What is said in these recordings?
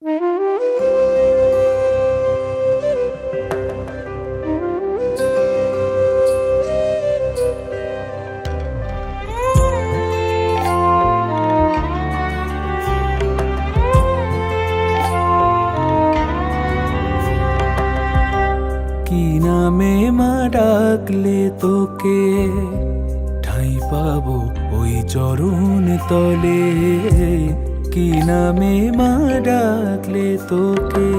কি নামে মা ডাকলে তোকে ঠাই পাবো ওই চরণ তলে। কি নামে মা ডাকলে তোকে।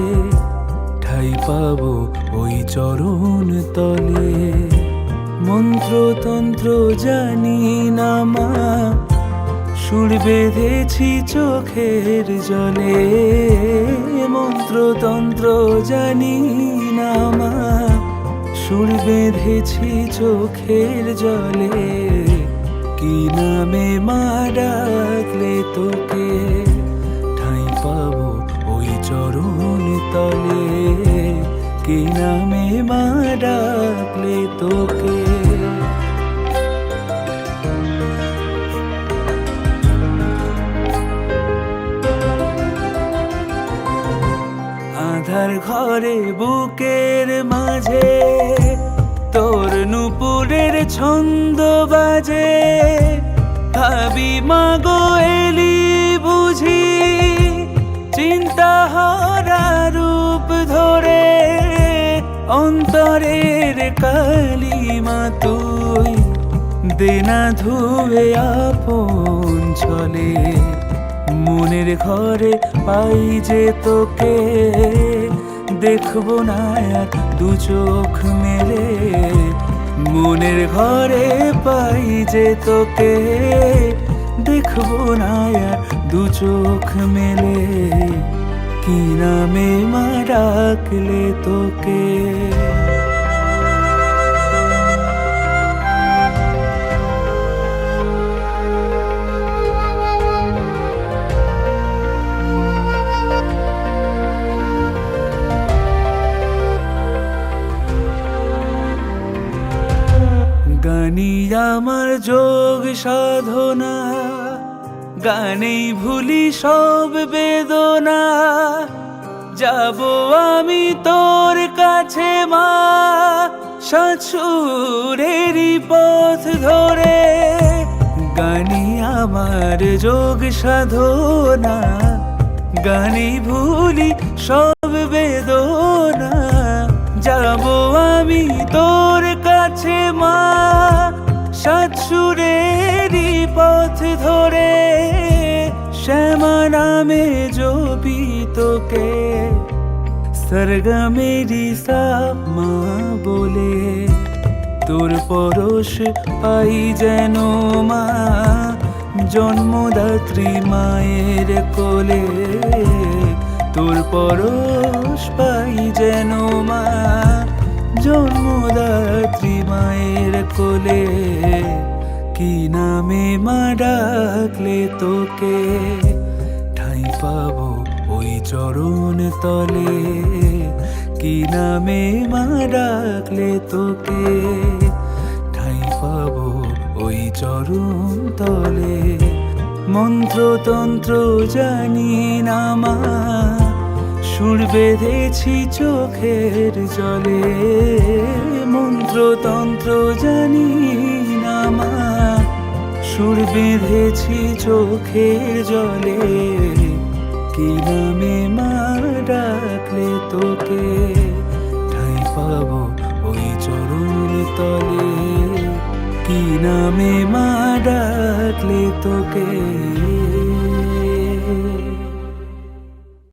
ঠাই পাবো ওই চরণ তলে। মন্ত্রতন্ত্র জানি না মা, সুর বেঁধেছি চোখের জলে। মন্ত্রতন্ত্র জানি না মা, সুর বেঁধেছি চোখের জলে। কি নামে মা ডাকলে কি নামে মা ডাকলে তোকে। আধার ঘরে, বুকের মাঝে, তোর নুপুরের ছন্দ বাজে। ভাবি, মাগো অন্তরের কালিমা তুই, দেনা ধুয়ে আপন চলে মনের ঘরে পাই যে তোকে, দেখব না আর দু চোখ মেলে। মনের ঘরে পাই যে তোকে, দেখব না আর দু চোখ মেলে। কি নামে মা ডাকলে তোকে গানি আমার যোগ সাধনা গানেই ভুলি সব বেদনা। যাব আমি তোর কাছে মা, শাশুড়েরই পথ ধরে। গানি আমার যোগ সাধনা, গানি ভুলি সব বেদনা। যাব আমি তোর কাছে মা সাতসুরেরই পথ ধরে। শ্যামা নামে তোকে সরগমেরি মা বলে তোর পরশ পাই যেন মা জন্মদাত্রী মায়ের কোলে তোর পরশ পাই যেন মা জন্মদাত্রী মায়ের কোলে কি নামে মা ডাকলে তোকে? ঠাই পাবো ওই চরণ তলে। কি নামে মা ডাকলে তোকে? ঠাই পাবো ওই চরণ তলে। মন্ত্রতন্ত্র জানি না মা, সুর বেঁধেছি চোখের জলে। মন্ত্রতন্ত্র জানি না মা সুর বেঁধেছি চোখের জলে। কি নামে মা ডাকলে তোকে? ঠাই পাবো ওই চরুর তলে। কি নামে মা ডাকলে তোকে?